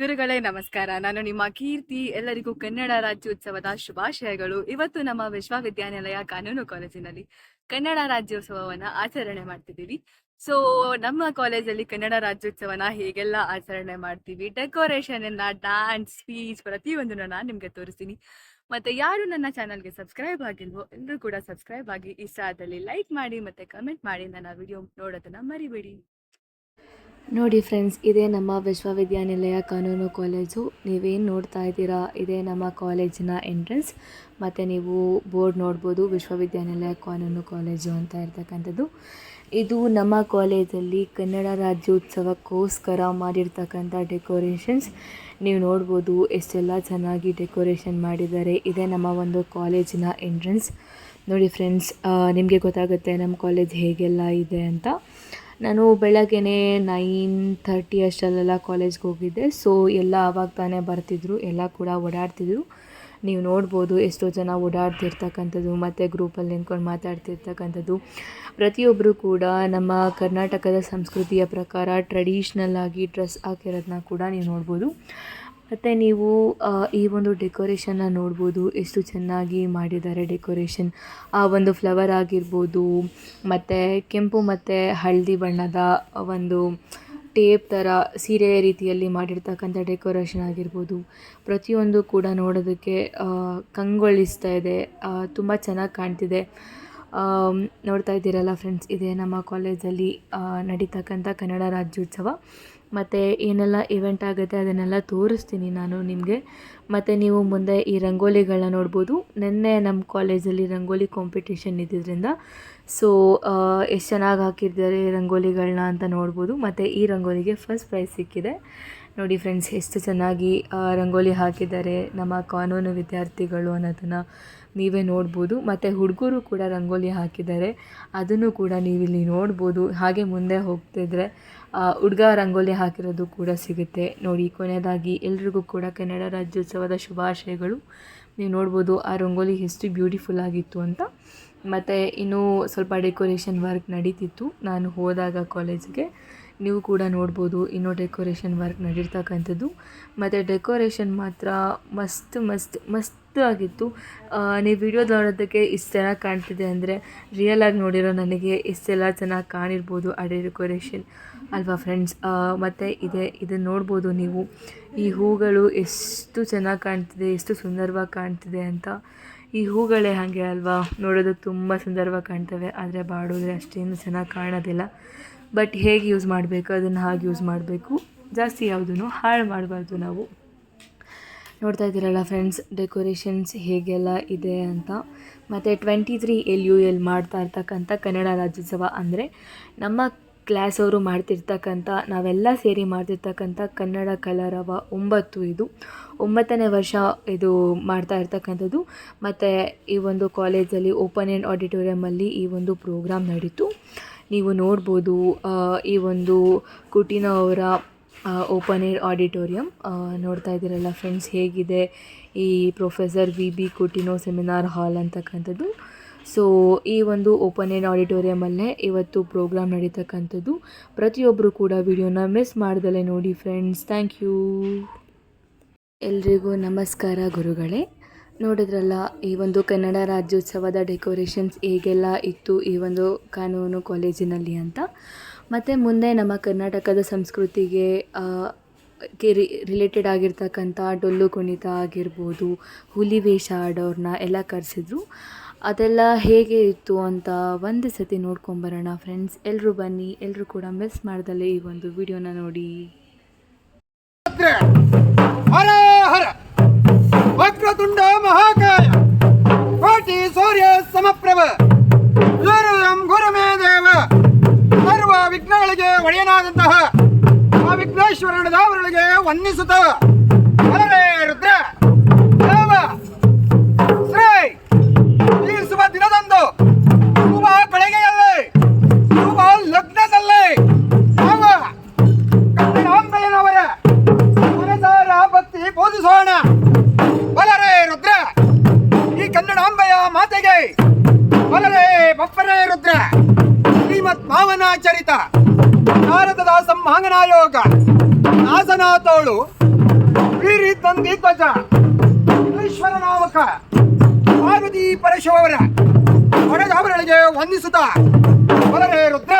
ಗುರುಗಳೇ, ನಮಸ್ಕಾರ. ನಾನು ನಿಮ್ಮ ಕೀರ್ತಿ. ಎಲ್ಲರಿಗೂ ಕನ್ನಡ ರಾಜ್ಯೋತ್ಸವದ ಶುಭಾಶಯಗಳು. ಇವತ್ತು ನಮ್ಮ ವಿಶ್ವವಿದ್ಯಾನಿಲಯ ಕಾನೂನು ಕಾಲೇಜಿನಲ್ಲಿ ಕನ್ನಡ ರಾಜ್ಯೋತ್ಸವವನ್ನ ಆಚರಣೆ ಮಾಡ್ತಿದ್ದೀವಿ. ಸೊ ನಮ್ಮ ಕಾಲೇಜಲ್ಲಿ ಕನ್ನಡ ರಾಜ್ಯೋತ್ಸವನ ಹೇಗೆಲ್ಲ ಆಚರಣೆ ಮಾಡ್ತೀವಿ? ಡೆಕೋರೇಷನ್ ಎಲ್ಲ ಡ್ಯಾನ್ಸ್ ಸ್ಪೀಚ್ ಪ್ರತಿಯೊಂದನ್ನು ನಾನು ನಿಮ್ಗೆ ತೋರಿಸ್ತೀನಿ. ಮತ್ತೆ ಯಾರು ನನ್ನ ಚಾನಲ್ಗೆ ಸಬ್ಸ್ಕ್ರೈಬ್ ಆಗಿಲ್ವೋ, ಎಲ್ಲರೂ ಕೂಡ ಸಬ್ಸ್ಕ್ರೈಬ್ ಆಗಿ ಇಷ್ಟ ಆದಲ್ಲಿ ಲೈಕ್ ಮಾಡಿ ಮತ್ತೆ ಕಮೆಂಟ್ ಮಾಡಿ. ನನ್ನ ವಿಡಿಯೋ ನೋಡೋದನ್ನ ಮರಿಬೇಡಿ. ನೋಡಿ ಫ್ರೆಂಡ್ಸ್, ಇದೇ ನಮ್ಮ ವಿಶ್ವವಿದ್ಯಾನಿಲಯ ಕಾನೂನು ಕಾಲೇಜು. ನೀವೇನು ನೋಡ್ತಾ ಇದ್ದೀರಾ? ಇದೇ ನಮ್ಮ ಕಾಲೇಜಿನ ಎಂಟ್ರೆನ್ಸ್ ಮತ್ತು ನೀವು ಬೋರ್ಡ್ ನೋಡ್ಬೋದು, ವಿಶ್ವವಿದ್ಯಾನಿಲಯ ಕಾನೂನು ಕಾಲೇಜು ಅಂತ ಇರ್ತಕ್ಕಂಥದ್ದು. ಇದು ನಮ್ಮ ಕಾಲೇಜಲ್ಲಿ ಕನ್ನಡ ರಾಜ್ಯೋತ್ಸವಕ್ಕೋಸ್ಕರ ಮಾಡಿರ್ತಕ್ಕಂಥ ಡೆಕೋರೇಷನ್ಸ್ ನೀವು ನೋಡ್ಬೋದು, ಎಷ್ಟೆಲ್ಲ ಚೆನ್ನಾಗಿ ಡೆಕೋರೇಷನ್ ಮಾಡಿದ್ದಾರೆ. ಇದೇ ನಮ್ಮ ಒಂದು ಕಾಲೇಜಿನ ಎಂಟ್ರೆನ್ಸ್ ನೋಡಿ ಫ್ರೆಂಡ್ಸ್ ನಿಮಗೆ ಗೊತ್ತಾಗುತ್ತೆ ನಮ್ಮ ಕಾಲೇಜ್ ಹೇಗೆಲ್ಲ ಇದೆ ಅಂತ. ನಾನು ಬೆಳಗ್ಗೆ ನೈನ್ ಥರ್ಟಿ ಅಷ್ಟಲ್ಲೆಲ್ಲ ಕಾಲೇಜ್ಗೆ ಹೋಗಿದ್ದೆ. ಸೊ ಎಲ್ಲ ಆವಾಗ ತಾನೇ ಬರ್ತಿದ್ರು. ಎಲ್ಲ ಕೂಡ ಓಡಾಡ್ತಿದ್ರು. ನೀವು ನೋಡ್ಬೋದು ಎಷ್ಟೋ ಜನ ಓಡಾಡ್ತಿರ್ತಕ್ಕಂಥದ್ದು, ಮತ್ತು ಗ್ರೂಪಲ್ಲಿ ನಿಂತ್ಕೊಂಡು ಮಾತಾಡ್ತಿರ್ತಕ್ಕಂಥದ್ದು. ಪ್ರತಿಯೊಬ್ಬರು ಕೂಡ ನಮ್ಮ ಕರ್ನಾಟಕದ ಸಂಸ್ಕೃತಿಯ ಪ್ರಕಾರ ಟ್ರೆಡಿಷ್ನಲ್ ಆಗಿ ಡ್ರೆಸ್ ಹಾಕಿರೋದನ್ನ ಕೂಡ ನೀವು ನೋಡ್ಬೋದು. ಮತ್ತು ನೀವು ಈ ಒಂದು ಡೆಕೋರೇಷನ್ನ ನೋಡ್ಬೋದು, ಎಷ್ಟು ಚೆನ್ನಾಗಿ ಮಾಡಿದ್ದಾರೆ ಡೆಕೋರೇಷನ್ ಆ ಒಂದು ಫ್ಲವರ್ ಆಗಿರ್ಬೋದು, ಮತ್ತು ಕೆಂಪು ಮತ್ತು ಹಳದಿ ಬಣ್ಣದ ಒಂದು ಟೇಪ್ ಥರ ಸೀರೆ ರೀತಿಯಲ್ಲಿ ಮಾಡಿರ್ತಕ್ಕಂಥ ಡೆಕೋರೇಷನ್ ಆಗಿರ್ಬೋದು. ಪ್ರತಿಯೊಂದು ಕೂಡ ನೋಡೋದಕ್ಕೆ ಕಂಗೊಳಿಸ್ತಾ ಇದೆ ತುಂಬ ಚೆನ್ನಾಗಿ ಕಾಣ್ತಿದೆ. ನೋಡ್ತಾ ಇದ್ದೀರಲ್ಲ ಫ್ರೆಂಡ್ಸ್ ಇದೇ ನಮ್ಮ ಕಾಲೇಜಲ್ಲಿ ನಡೀತಕ್ಕಂಥ ಕನ್ನಡ ರಾಜ್ಯೋತ್ಸವ. ಮತ್ತು ಏನೆಲ್ಲ ಇವೆಂಟ್ ಆಗುತ್ತೆ ಅದನ್ನೆಲ್ಲ ತೋರಿಸ್ತೀನಿ ನಾನು ನಿಮಗೆ. ಮತ್ತು ನೀವು ಮುಂದೆ ಈ ರಂಗೋಲಿಗಳನ್ನ ನೋಡ್ಬೋದು. ನಿನ್ನೆ ನಮ್ಮ ಕಾಲೇಜಲ್ಲಿ ರಂಗೋಲಿ ಕಾಂಪಿಟೇಷನ್ ಇದ್ದಿದ್ದರಿಂದ ಸೊ ಎಷ್ಟು ಚೆನ್ನಾಗಿ ಹಾಕಿದ್ದಾರೆ ರಂಗೋಲಿಗಳನ್ನ ಅಂತ ನೋಡ್ಬೋದು. ಮತ್ತು ಈ ರಂಗೋಲಿಗೆ ಫಸ್ಟ್ ಪ್ರೈಸ್ ಸಿಕ್ಕಿದೆ. ನೋಡಿ ಫ್ರೆಂಡ್ಸ್ ಎಷ್ಟು ಚೆನ್ನಾಗಿ ರಂಗೋಲಿ ಹಾಕಿದ್ದಾರೆ ನಮ್ಮ ಕಾನೂನು ವಿದ್ಯಾರ್ಥಿಗಳು ಅನ್ನೋದನ್ನು ನೀವೇ ನೋಡ್ಬೋದು. ಮತ್ತು ಹುಡುಗರು ಕೂಡ ರಂಗೋಲಿ ಹಾಕಿದ್ದಾರೆ. ಅದನ್ನು ಕೂಡ ನೀವಿಲ್ಲಿ ನೋಡ್ಬೋದು. ಹಾಗೆ ಮುಂದೆ ಹೋಗ್ತಿದ್ರೆ ಹುಡುಗ ರಂಗೋಲಿ ಹಾಕಿರೋದು ಕೂಡ ಸಿಗುತ್ತೆ. ನೋಡಿ, ಕೊನೆಯದಾಗಿ ಎಲ್ರಿಗೂ ಕೂಡ ಕನ್ನಡ ರಾಜ್ಯೋತ್ಸವದ ಶುಭಾಶಯಗಳು. ನೀವು ನೋಡ್ಬೋದು, ಆ ರಂಗೋಲಿ ಎಷ್ಟು ಬ್ಯೂಟಿಫುಲ್ ಆಗಿತ್ತು ಅಂತ. ಮತ್ತು ಇನ್ನೂ ಸ್ವಲ್ಪ ಡೆಕೋರೇಷನ್ ವರ್ಕ್ ನಡೀತಿತ್ತು. ನಾನು ಹೋದಾಗ ಕಾಲೇಜಿಗೆ ನೀವು ಕೂಡ ನೋಡ್ಬೋದು, ಇನ್ನೂ ಡೆಕೋರೇಷನ್ ವರ್ಕ್ ನಡೀರ್ತಕ್ಕಂಥದ್ದು. ಮತ್ತು ಡೆಕೋರೇಷನ್ ಮಾತ್ರ ಮಸ್ತ್ ಮಸ್ತ್ ಮಸ್ತ್ ಆಗಿತ್ತು ನೀವು ವಿಡಿಯೋ ನೋಡೋದಕ್ಕೆ ಇಷ್ಟು ಚೆನ್ನಾಗಿ ಕಾಣ್ತಿದೆ ಅಂದರೆ ರಿಯಲಾಗಿ ನೋಡಿರೋ ನನಗೆ ಇಷ್ಟೆಲ್ಲ ಚೆನ್ನಾಗಿ ಕಾಣಿರ್ಬೋದು ಅಡೆ ಡೆಕೋರೇಷನ್ ಅಲ್ವಾ ಫ್ರೆಂಡ್ಸ್ ಮತ್ತು ಇದೆ ಇದನ್ನು ನೋಡ್ಬೋದು ನೀವು. ಈ ಹೂಗಳು ಎಷ್ಟು ಚೆನ್ನಾಗಿ ಕಾಣ್ತಿದೆ, ಎಷ್ಟು ಸುಂದರವಾಗಿ ಕಾಣ್ತಿದೆ ಅಂತ. ಈ ಹೂಗಳೇ ಹಾಗೆ ಅಲ್ವಾ? ನೋಡೋದಕ್ಕೆ ತುಂಬ ಸುಂದರವಾಗಿ ಕಾಣ್ತವೆ, ಆದರೆ ಬಾಡೋದ್ರೆ ಅಷ್ಟೇನು ಚೆನ್ನಾಗಿ ಕಾಣೋದಿಲ್ಲ. ಬಟ್ ಹೇಗೆ ಯೂಸ್ ಮಾಡಬೇಕು? ಅದನ್ನು ಹಾಗೆ ಯೂಸ್ ಮಾಡಬೇಕು. ಜಾಸ್ತಿ ಯಾವುದನ್ನು ಹಾಳು ಮಾಡಬಾರ್ದು ನಾವು. ನೋಡ್ತಾ ಇದ್ದೀರಲ್ಲ ಫ್ರೆಂಡ್ಸ್ ಡೆಕೋರೇಷನ್ಸ್ ಹೇಗೆಲ್ಲ ಇದೆ ಅಂತ. ಮತ್ತು twenty three L U L ಮಾಡ್ತಾ ಇರ್ತಕ್ಕಂಥ ಕನ್ನಡ ರಾಜ್ಯೋತ್ಸವ ಅಂದರೆ ನಮ್ಮ ಕ್ಲಾಸ್ ಅವರು ಮಾಡ್ತಿರ್ತಕ್ಕಂಥ, ನಾವೆಲ್ಲ ಸೇರಿ ಮಾಡ್ತಿರ್ತಕ್ಕಂಥ ಕನ್ನಡ ಕಲರವ ಒಂಬತ್ತು ಇದು. ಒಂಬತ್ತನೇ ವರ್ಷ ಇದು ಮಾಡ್ತಾ ಇರ್ತಕ್ಕಂಥದ್ದು. ಮತ್ತು ಈ ಒಂದು ಕಾಲೇಜಲ್ಲಿ ಓಪನ್ ಆ್ಯಂಡ್ ಆಡಿಟೋರಿಯಮಲ್ಲಿ ಈ ಒಂದು ಪ್ರೋಗ್ರಾಮ್ ನಡೀತು. ನೀವು ನೋಡ್ಬೋದು ಈ ಒಂದು ಕುಟಿನ ಅವರ ಓಪನ್ ಏರ್ ಆಡಿಟೋರಿಯಂ ನೋಡ್ತಾ ಇದ್ದೀರಲ್ಲ ಫ್ರೆಂಡ್ಸ್ ಹೇಗಿದೆ ಈ professor V B Coutinho seminar hall ಅಂತಕ್ಕಂಥದ್ದು. ಸೊ ಈ ಒಂದು ಓಪನ್ ಏರ್ ಆಡಿಟೋರಿಯಮಲ್ಲೇ ಇವತ್ತು ಪ್ರೋಗ್ರಾಮ್ ನಡೀತಕ್ಕಂಥದ್ದು. ಪ್ರತಿಯೊಬ್ಬರು ಕೂಡ ವಿಡಿಯೋನ ಮಿಸ್ ಮಾಡ್ದಲೇ ನೋಡಿ ಫ್ರೆಂಡ್ಸ್ ಥ್ಯಾಂಕ್ ಯು ಎಲ್ರಿಗೂ ನಮಸ್ಕಾರ ಗುರುಗಳೇ. ನೋಡಿದ್ರಲ್ಲ, ಈ ಒಂದು ಕನ್ನಡ ರಾಜ್ಯೋತ್ಸವದ ಡೆಕೋರೇಷನ್ಸ್ ಹೇಗೆಲ್ಲ ಇತ್ತು ಈ ಒಂದು ಕಾನೂನು ಕಾಲೇಜಿನಲ್ಲಿ ಅಂತ. ಮತ್ತು ಮುಂದೆ ನಮ್ಮ ಕರ್ನಾಟಕದ ಸಂಸ್ಕೃತಿಗೆ ರಿಲೇಟೆಡ್ ಆಗಿರ್ತಕ್ಕಂಥ ಡೊಳ್ಳು ಕುಣಿತ ಆಗಿರ್ಬೋದು, ಹುಲಿ ವೇಷ ಆಡೋರನ್ನ ಎಲ್ಲ ಕರೆಸಿದ್ರು. ಅದೆಲ್ಲ ಹೇಗೆ ಇತ್ತು ಅಂತ ಒಂದು ಸತಿ ನೋಡ್ಕೊಂಬರೋಣ ಫ್ರೆಂಡ್ಸ್ ಎಲ್ಲರೂ ಬನ್ನಿ ಎಲ್ಲರೂ ಕೂಡ ಮಿಸ್ ಮಾಡ್ದಲ್ಲೇ ಈ ಒಂದು ವಿಡಿಯೋನ ನೋಡಿ. ವಂದಿಸುತ್ತ ರುದ್ರ ಶ್ರೀ, ಈ ಶುಭ ದಿನದಂದು ಶುಭ ಬೆಳಗ್ಗೆಯಲ್ಲಿ, ಶುಭ ಲಗ್ನದಲ್ಲಿ ನಾವು ಕನ್ನಡಾಂಬೆಯನವರ ಮನಸಾರ ಭಕ್ತಿ ಬೋಧಿಸೋಣ. ಬಲರೇ ರುದ್ರ, ಈ ಕನ್ನಡಾಂಬೆಯ ಮಾತೆಗೆ ಬಲರೇ ಬಪ್ಪರೇ ರುದ್ರ ಶ್ರೀಮತ್ ಭಾವನಾ ಚರಿತ ನಾರದದ ನಾಸನಾಥೋಳು ವೀರಿ ತಂದಿ ಧ್ವಜ ಈಶ್ವರ ನಾಮಕ ಪಾರ್ವತಿ ಪರಶಿವರ ಹೊಡೆದಾವರಳಿಗೆ ವಂದಿಸುತ್ತ ಬಲರೇ ರುದ್ರ.